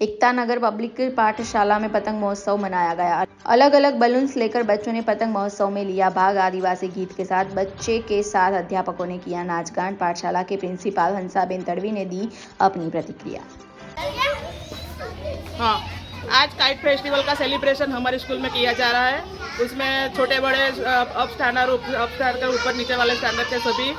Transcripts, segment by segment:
Ekta Nagar public पाठशाला में पतंग महोत्सव मनाया गया। अलग अलग बलून्स लेकर बच्चों ने पतंग महोत्सव में लिया भाग। आदिवासी गीत के साथ बच्चे के साथ अध्यापकों ने किया नाच गान। पाठशाला के प्रिंसिपाल हंसाबेन तड़वी ने दी अपनी प्रतिक्रिया। हाँ आज काइट फेस्टिवल का सेलिब्रेशन हमारे स्कूल में किया जा रहा है। उसमें छोटे बड़े अप स्टैंडर्ड अप ऊपर नीचे वाले स्टैंडर्ड के सभी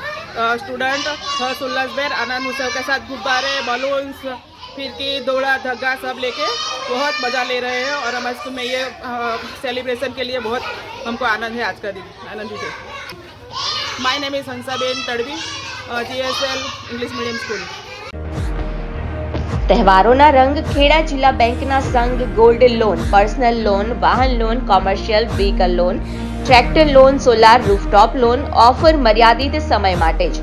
स्टूडेंट हर्ष उल्लासभेर आनंद उत्सव के साथ गुब्बारे बलून्स फिरकी दौड़ा धग्गा सब लेके बहुत मज़ा ले रहे हैं और हमारे स्कूल में ये सेलिब्रेशन के लिए बहुत हमको आनंद है आज का दिन आनंदित है my name is Hansaben Tadvi G S L English medium school તહેવારોના રંગ ખેડા જિલ્લા બેંકના સંઘ ગોલ્ડ લોન પર્સનલ લોન વાહન loan commercial vehicle loan tractor loan solar rooftop loan offer મર્યાદિત સમય માટે જ